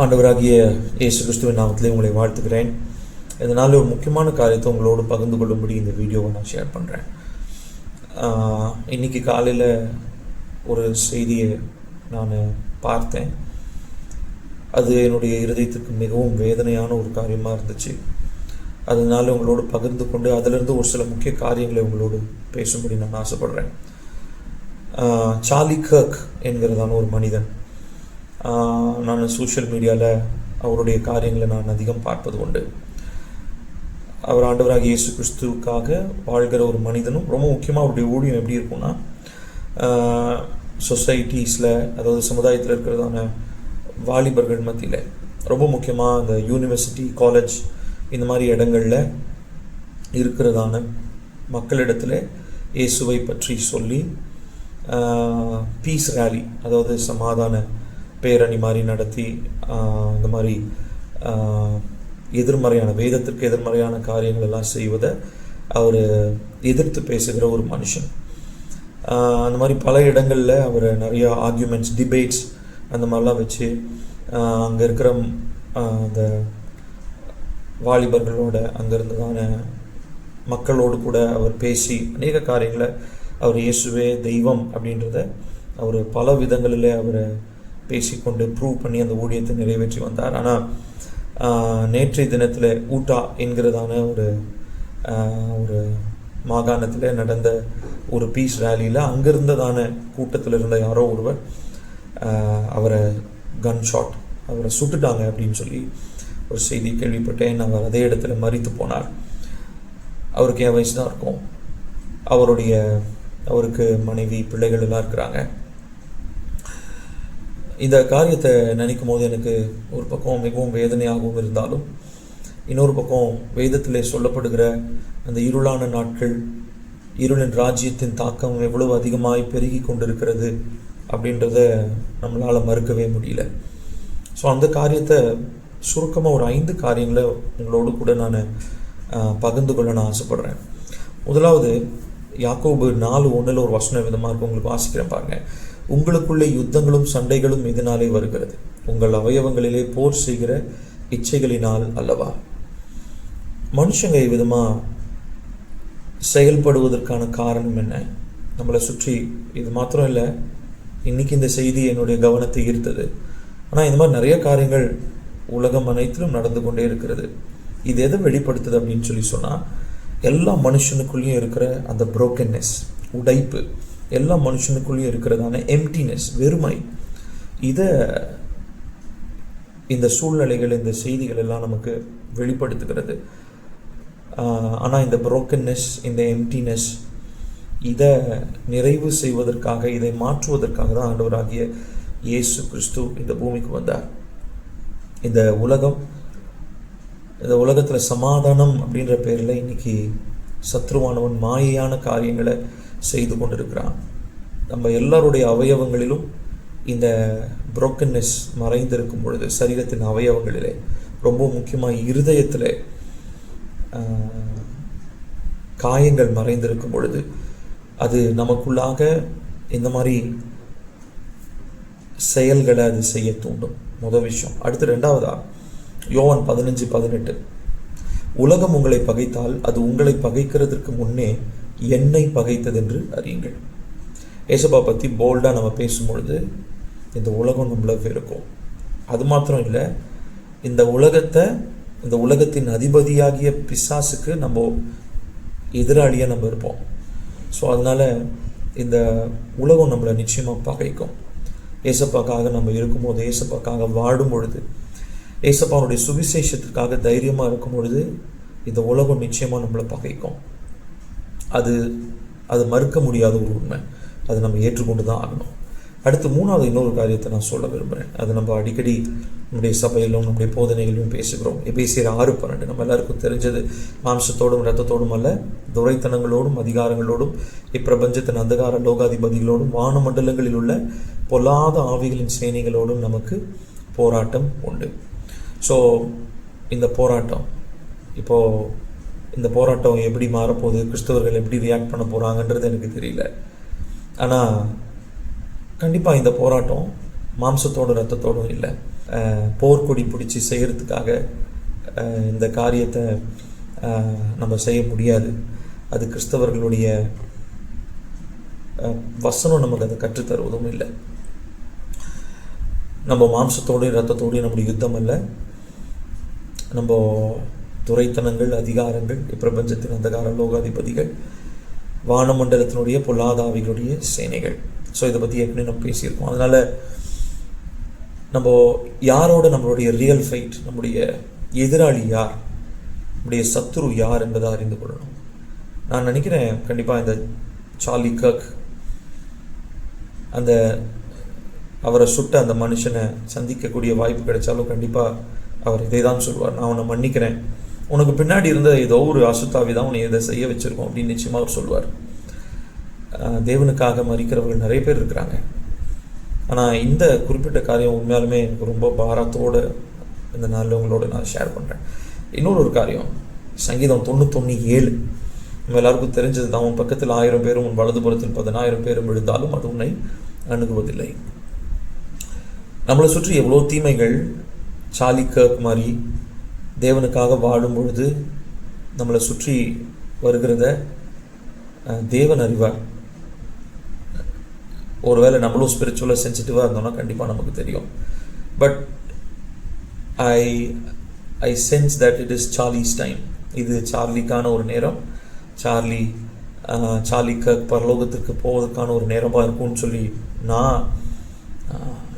ஆண்டவராகிய இயேசு கிறிஸ்துவின் நாமத்திலே உங்களை வாழ்த்துக்கிறேன் இதனால் ஒரு முக்கியமான காரியத்தை உங்களோடு பகிர்ந்து கொள்ளும்படி இந்த வீடியோவை நான் ஷேர் பண்ணுறேன் இன்னைக்கு காலையில் ஒரு செய்தியை நான் பார்த்தேன். அது என்னுடைய இருதயத்துக்கு மிகவும் வேதனையான ஒரு காரியமாக இருந்துச்சு. அதனால உங்களோடு பகிர்ந்து கொண்டு அதிலிருந்து ஒரு சில முக்கிய காரியங்களை உங்களோடு பேசும்படி நான் ஆசைப்படுறேன். சார்லி கர்க் என்கிறதான ஒரு மனிதன். நான் சோஷியல் மீடியாவில் அவருடைய காரியங்களை நான் அதிகம் பார்ப்பது உண்டு. அவர் ஆண்டவராக இயேசு கிறிஸ்துவுக்காக வாழ்கிற ஒரு மனிதனும் ரொம்ப முக்கியமாக அவருடைய ஊழியம் எப்படி இருக்கும்னா சொசைட்டிஸில் அதாவது சமுதாயத்தில் இருக்கிறதான வாலிபர்கள் மத்தியில் ரொம்ப முக்கியமாக அந்த யூனிவர்சிட்டி காலேஜ் இந்த மாதிரி இடங்களில் இருக்கிறதான மக்களிடத்தில் இயேசுவை பற்றி சொல்லி பீஸ் ரேலி அதாவது சமாதான பேரணி மாதிரி நடத்தி இந்த மாதிரி எதிர்மறையான வேதத்திற்கு எதிர்மறையான காரியங்கள் எல்லாம் செய்வதை அவர் எதிர்த்து பேசுகிற ஒரு மனுஷன். அந்த மாதிரி பல இடங்களில் அவர் நிறையா ஆர்கியூமெண்ட்ஸ் டிபேட்ஸ் அந்த மாதிரிலாம் வச்சு அங்கே இருக்கிற அந்த வாலிபர்களோட அங்கேருந்துதான மக்களோடு கூட அவர் பேசி அநேக காரியங்களை அவர் இயேசுவே தெய்வம் அப்படின்றத அவர் பல விதங்களில் அவரை பேசிக்கொண்டு ப்ரூவ் பண்ணி அந்த ஊழியத்தை நிறைவேற்றி வந்தார். ஆனால் நேற்றைய தினத்தில் ஊட்டா என்கிறதான ஒரு ஒரு மாகாணத்தில் நடந்த ஒரு பீஸ் ரேலியில் அங்கிருந்ததான கூட்டத்தில் இருந்த யாரோ ஒருவர் அவரை கன் ஷாட் அவரை சுட்டுட்டாங்க அப்படின்னு சொல்லி ஒரு செய்தி கேள்விப்பட்டேன். அவர் அதே இடத்துல மறித்து போனார். அவருக்கு என் வயசு தான் இருக்கும். அவருடைய அவருக்கு மனைவி பிள்ளைகள் எல்லாம் இருக்கிறாங்க. இந்த காரியத்தை நினைக்கும் போது எனக்கு ஒரு பக்கம் மிகவும் வேதனையாகவும் இருந்தாலும் இன்னொரு பக்கம் வேதத்திலே சொல்லப்படுகிற அந்த இருளான நாட்கள் இருளின் ராஜ்யத்தின் தாக்கம் எவ்வளவு அதிகமாய் பெருகி கொண்டிருக்கிறது அப்படின்றத நம்மளால் மறுக்கவே முடியல. ஸோ அந்த காரியத்தை சுருக்கமாக ஒரு ஐந்து காரியங்களை உங்களோடு கூட நான் பகிர்ந்து கொள்ள நான் ஆசைப்பட்றேன். முதலாவது யாக்கோபு நாலு ஒன்றில் ஒரு வசன விதமாக இருக்கும் உங்களுக்கு வாசிக்கிறேன் பாருங்கள் உங்களுக்குள்ளே யுத்தங்களும் சண்டைகளும் இதனாலே வருகிறது. உங்கள் அவயவங்களிலே போர் செய்கிற இச்சைகளினால் அல்லவா? மனுஷங்க விதமாக செயல்படுவதற்கான காரணம் என்ன? நம்மளை சுற்றி இது மாத்திரம் இல்லை இன்னைக்கு இந்த செய்தி என்னுடைய கவனத்தை ஈர்த்தது. ஆனால் இந்த மாதிரி நிறைய காரியங்கள் உலகம் அனைத்திலும் நடந்து கொண்டே இருக்கிறது. இது எதை வெளிப்படுத்துது அப்படின்னு சொல்லி சொன்னால் எல்லா மனுஷனுக்குள்ளேயும் இருக்கிற அந்த புரோக்கன்னஸ் உடைப்பு. எல்லா மனுஷனுக்குள்ளேயும் இருக்கிறதான எம்டினஸ் வெறுமை. இதை இந்த சூழ்நிலைகள் இந்த செய்திகள் எல்லாம் நமக்கு வெளிப்படுத்துகிறது. ஆனால் இந்த புரோக்கன்னஸ் இந்த எம்டினஸ் இதை நிறைவு செய்வதற்காக இதை மாற்றுவதற்காக தான் ஆண்டவராகிய இயேசு கிறிஸ்து இந்த பூமிக்கு வந்தார். இந்த உலகம் இந்த உலகத்தில் சமாதானம் அப்படின்ற பேரில் இன்னைக்கு சத்ருவானவன் மாயையான காரியங்களை செய்து கொண்டிருக்கிறான். நம்ம எல்லாருடைய அவயவங்களிலும் இந்த புரோக்கன்னஸ் மறைந்திருக்கும் பொழுது சரீரத்தின் அவயவங்களிலே ரொம்ப முக்கியமாக இருதயத்தில் காயங்கள் மறைந்திருக்கும் பொழுது அது நமக்குள்ளாக இந்த மாதிரி செயல்களை அது செய்ய தூண்டும். முதல் விஷயம். அடுத்து ரெண்டாவதா? யோவன் பதினஞ்சு பதினெட்டு. உலகம் உங்களை பகைத்தால் அது உங்களை பகைக்கிறதுக்கு முன்னே என்னை பகைத்ததென்று அறியுங்கள். ஏசப்பா பற்றி போல்டாக நம்ம பேசும்பொழுது இந்த உலகம் நம்மள வெறுக்கும். அது மாத்திரம் இல்லை இந்த உலகத்தை இந்த உலகத்தின் அதிபதியாகிய பிசாசுக்கு நம்ம எதிராளியாக நம்ம இருப்போம். ஸோ அதனால் இந்த உலகம் நம்மளை நிச்சயமாக பகைக்கும். ஏசப்பாக்காக நம்ம இருக்கும்போது ஏசப்பாக்காக வாடும் பொழுது ஏசப்பாவுடைய சுவிசேஷத்துக்காக தைரியமாக இருக்கும் பொழுது இந்த உலகம் நிச்சயமாக நம்மளை பகைக்கும். அது அது மறுக்க முடியாத ஒரு உண்மை. அதை நம்ம ஏற்றுக்கொண்டு தான் ஆகணும். அடுத்து மூணாவது இன்னொரு காரியத்தை நான் சொல்ல விரும்புகிறேன் அது நம்ம அடிக்கடி நம்முடைய சபையிலும் நம்முடைய போதனைகளிலும் பேசுகிறோம். எபேசியர் ஆறு பன்னெண்டு. நம்ம எல்லாருக்கும் தெரிஞ்சது மாம்சத்தோடும் ரத்தத்தோடும் அல்ல துரைத்தனங்களோடும் அதிகாரங்களோடும் இப்பிரபஞ்சத்தின் அந்தகார லோகாதிபதிகளோடும் வானமண்டலங்களில் உள்ள பொல்லாத ஆவிகளின் சேனைகளோடும் நமக்கு போராட்டம் உண்டு. ஸோ இந்த போராட்டம் இப்போது இந்த போராட்டம் எப்படி மாறப்போகுது கிறிஸ்தவர்கள் எப்படி ரியாக்ட் பண்ண போகிறாங்கன்றது எனக்கு தெரியல. ஆனால் கண்டிப்பாக இந்த போராட்டம் மாம்சத்தோடும் ரத்தத்தோடும் இல்லை. போர்க்கொடி பிடிச்சி செய்கிறதுக்காக இந்த காரியத்தை நம்ம செய்ய முடியாது. அது கிறிஸ்தவர்களுடைய வசனம் நமக்கு அதை கற்றுத்தருவதும் இல்லை. நம்ம மாம்சத்தோடையும் ரத்தத்தோடையும் நம்முடைய யுத்தம் இல்லை நம்ம துறைத்தனங்கள் அதிகாரங்கள் இப்பிரபஞ்சத்தின் அந்தகார லோகாதிபதிகள் வானமண்டலத்தினுடைய பொல்லாதாவிகளுடைய சேனைகள். ஸோ இதை பற்றி ஏற்கனவே நம்ம பேசியிருக்கோம். அதனால் நம்ம யாரோட நம்மளுடைய ரியல் ஃபைட் நம்முடைய எதிராளி யார் நம்முடைய சத்துரு யார் என்பதை அறிந்து கொள்ளணும். நான் நினைக்கிறேன் கண்டிப்பாக இந்த சார்லி கக் அந்த அவரை சுட்ட அந்த மனுஷனை சந்திக்கக்கூடிய வாய்ப்பு கிடைச்சாலும் கண்டிப்பாக அவர் இதை தான் சொல்வார். நான் உன்னை மன்னிக்கிறேன். உனக்கு பின்னாடி இருந்த ஏதோ ஒரு அசுத்தாவி தான் உன்னை இதை செய்ய வச்சுருக்கோம் அப்படின்னு நிச்சயமாக அவர் சொல்வார் தேவனுக்காக மறிக்கிறவர்கள் நிறைய பேர் இருக்கிறாங்க. ஆனால் இந்த குறிப்பிட்ட காரியம் உண்மையாலுமே எனக்கு ரொம்ப பாரத்தோடு இந்த நாளில் உங்களோட நான் ஷேர் பண்ணுறேன் இன்னொரு ஒரு காரியம் சங்கீதம் தொண்ணூத்தொன்று ஏழு. நம்ம எல்லாருக்கும் தெரிஞ்சது தான் உன் பக்கத்தில் ஆயிரம் பேரும் உன் வலதுபுறத்தில் பதினாயிரம் பேரும் விழுந்தாலும் அது உன்னை அணுகுவதில்லை. நம்மளை சுற்றி எவ்வளோ தீமைகள் சாலி கர்க் மாதிரி தேவனுக்காக வாழும் பொழுது நம்மளை சுற்றி வருகிறத தேவன் அறிவார். ஒருவேளை நம்மளும் ஸ்பிரிச்சுவலாக சென்சிட்டிவாக இருந்தோம்னா கண்டிப்பாக நமக்கு தெரியும். But I I sense that it is Charlie's time இது சார்லிக்கான ஒரு நேரம். சார்லி ஆஹ், சார்லி போவதற்கான ஒரு நேரமாக இருக்கும்னு சொல்லி நான்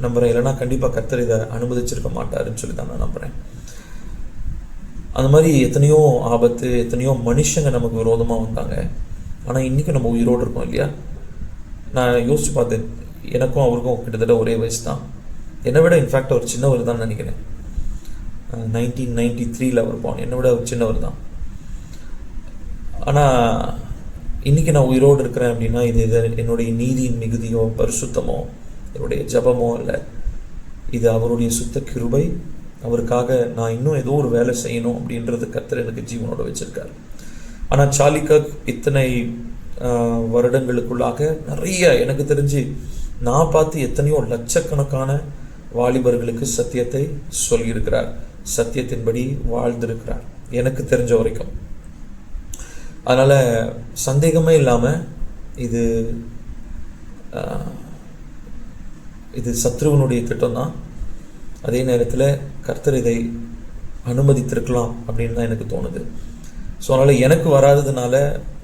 நம்புகிறேன் இல்லைன்னா கண்டிப்பாக கத்தர் இதை அனுமதிச்சிருக்க மாட்டாருன்னு சொல்லி தான் நான் நம்புகிறேன் அந்த மாதிரி எத்தனையோ ஆபத்து எத்தனையோ மனுஷங்க நமக்கு விரோதமாக வந்தாங்க. ஆனால் இன்றைக்கும் நம்ம உயிரோடு இருக்கோம் இல்லையா? நான் யோசிச்சு பார்த்தேன். எனக்கும் அவருக்கும் கிட்டத்தட்ட ஒரே வயசு தான் என்னை விட இன்ஃபேக்ட் அவர் சின்னவர் தான் நினைக்கிறேன். நைன்டீன் நைன்டி த்ரீல அவர் போன என்னை விட அவர் சின்னவர் தான். ஆனால் இன்றைக்கி நான் உயிரோடு இருக்கிறேன் அப்படின்னா இது இது என்னுடைய நீதியின் மிகுதியோ பரிசுத்தமோ என்னுடைய ஜபமோ இல்லை இது அவருடைய சுத்த கிருபை அவருக்காக நான் இன்னும் ஏதோ ஒரு வேலை செய்யணும் அப்படின்றது கத்தர் எனக்கு ஜீவனோட வச்சிருக்காரு. ஆனால் சாலிகக் இத்தனை வருடங்களுக்குள்ளாக நிறைய எனக்கு தெரிஞ்சு நான் பார்த்து எத்தனையோ லட்சக்கணக்கான வாலிபர்களுக்கு சத்தியத்தை சொல்லியிருக்கிறார். சத்தியத்தின்படி வாழ்ந்திருக்கிறார். எனக்கு தெரிஞ்ச வரைக்கும். அதனால் சந்தேகமே இல்லாமல் இது இது சத்ருவனுடைய திட்டம் தான் அதே நேரத்தில் கர்த்தர் இதை அனுமதித்திருக்கலாம் அப்படின்னு தான் எனக்கு தோணுது. ஸோ அதனால் எனக்கு வராததுனால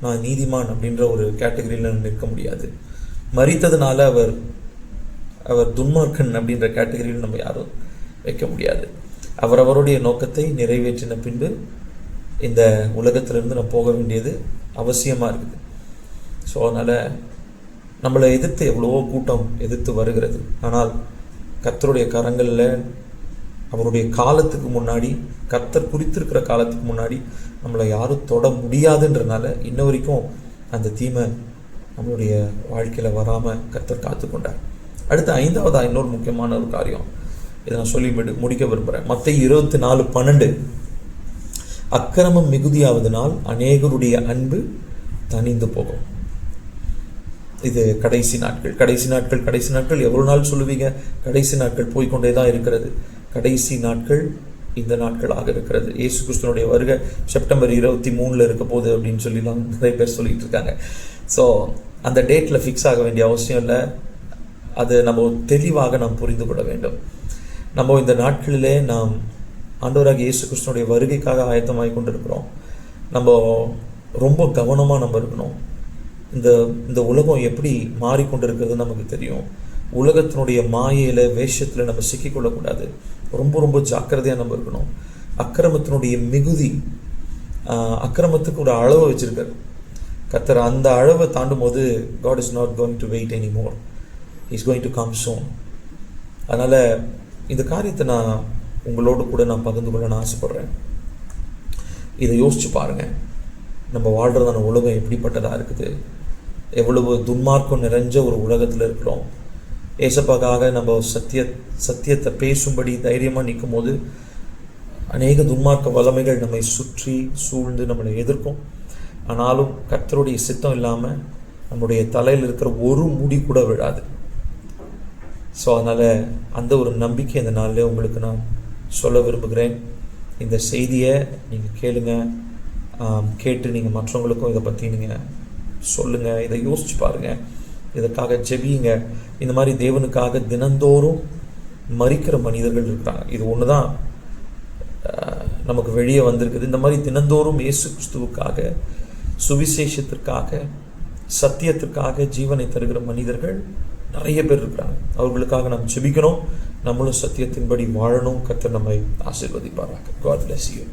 நான் நீதிமான் அப்படின்ற ஒரு கேட்டகரியில் நிற்க முடியாது. மறித்ததுனால அவர் அவர் துன்மார்க்கன் அப்படின்ற கேட்டகரியில் நம்ம யாரும் வைக்க முடியாது. அவர் அவருடைய நோக்கத்தை நிறைவேற்றின பின்பு இந்த உலகத்திலிருந்து நான் போக வேண்டியது அவசியமாக இருக்குது. ஸோ அதனால் நம்மளை எதிர்த்து எவ்வளவோ கூட்டம் எதிர்த்து வருகிறது. ஆனால் கர்த்தருடைய கரங்களில் அவருடைய காலத்துக்கு முன்னாடி கர்த்தர் குறித்திருக்கிற காலத்துக்கு முன்னாடி நம்மளை யாரும் தொட முடியாதுன்றனால இன்ன வரைக்கும் அந்த தீமை நம்மளுடைய வாழ்க்கையில் வராமல் கர்த்தர் காத்துக்கொண்டார். அடுத்து ஐந்தாவதாக இன்னொரு முக்கியமான ஒரு காரியம். இதை நான் சொல்லி முடி முடிக்க விரும்புகிறேன் மற்ற இருபத்தி நாலு பன்னெண்டு. அக்கிரமம் மிகுதியாவதனால் அநேகருடைய அன்பு தணிந்து போகும். இது கடைசி நாட்கள். கடைசி நாட்கள் கடைசி நாட்கள். எவ்வளோ நாள் சொல்லுவீங்க? கடைசி நாட்கள் போய்க்கொண்டே தான் இருக்கிறது. கடைசி நாட்கள் இந்த நாட்களாக இருக்கிறது. இயேசு கிறிஸ்துவனுடைய வருகை செப்டம்பர் இருபத்தி மூணில் இருக்க போகுது அப்படின்னு சொல்லிலாம் நிறைய பேர் சொல்லிட்டு இருக்காங்க. ஸோ அந்த டேட்டில் ஃபிக்ஸ் ஆக வேண்டிய அவசியம் இல்லை. அது நம்ம தெளிவாக நாம் புரிந்து கொள்ள வேண்டும். நம்ம இந்த நாட்களிலே நாம் ஆண்டவராக இயேசு கிறிஸ்துனுடைய வருகைக்காக ஆயத்தமாகி கொண்டிருக்கிறோம். நம்ம ரொம்ப கவனமாக நம்ம இருக்கணும். இந்த இந்த உலகம் எப்படி மாறிக்கொண்டிருக்கிறது நமக்கு தெரியும். உலகத்தினுடைய மாயையில் வேஷத்தில் நம்ம சிக்கிக்கொள்ளக்கூடாது. ரொம்ப ரொம்ப ஜாக்கிரதையாக நம்ம இருக்கணும். அக்கிரமத்தினுடைய மிகுதி அக்கிரமத்துக்கு ஒரு அளவை வச்சுருக்காரு. கத்தர் அந்த அளவை தாண்டும் போது God is not going to wait any more is going to come soon அதனால் இந்த காரியத்தை நான் உங்களோடு கூட நான் பகிர்ந்து கொள்ள நான் ஆசைப்பட்றேன். இதை யோசிச்சு பாருங்கள் நம்ம வாழ்கிறதான உலகம் எப்படிப்பட்டதாக இருக்குது? எவ்வளவு துன்மார்க்கம் நிறைஞ்ச ஒரு உலகத்தில் இருக்கிறோம். ஏசப்பாக்காக நம்ம சத்திய சத்தியத்தை பேசும்படி தைரியமாக நிற்கும் போது அநேக துன்மார்க்க வல்லமைகள் நம்மை சுற்றி சூழ்ந்து நம்மளை எதிர்க்கும். ஆனாலும் கர்த்தருடைய சித்தம் இல்லாமல் நம்முடைய தலையில் இருக்கிற ஒரு முடி கூட விழாது. ஸோ அதனால் அந்த ஒரு நம்பிக்கை இந்த நாளில் உங்களுக்கு நான் சொல்ல விரும்புகிறேன். இந்த செய்தியை நீங்கள் கேளுங்க. கேட்டு நீங்கள் மற்றவங்களுக்கும் இதை பற்றி நீங்கள் சொல்லுங்கள் இதை யோசிச்சு பாருங்கள் இதற்காக ஜெபியுங்க. இந்த மாதிரி தேவனுக்காக தினந்தோறும் மறிக்கிற மனிதர்கள் இருக்கிறாங்க. இது ஒன்று தான் நமக்கு வெளியே வந்திருக்குது. இந்த மாதிரி தினந்தோறும் இயேசு கிறிஸ்துவுக்காக சுவிசேஷத்திற்காக சத்தியத்திற்காக ஜீவனை தருகிற மனிதர்கள் நிறைய பேர் இருக்கிறாங்க. அவர்களுக்காக நாம் ஜெபிக்கணும் நம்மளும் சத்தியத்தின்படி வாழணும். கர்த்தர் நம்மை ஆசீர்வதிப்பாராக. God bless you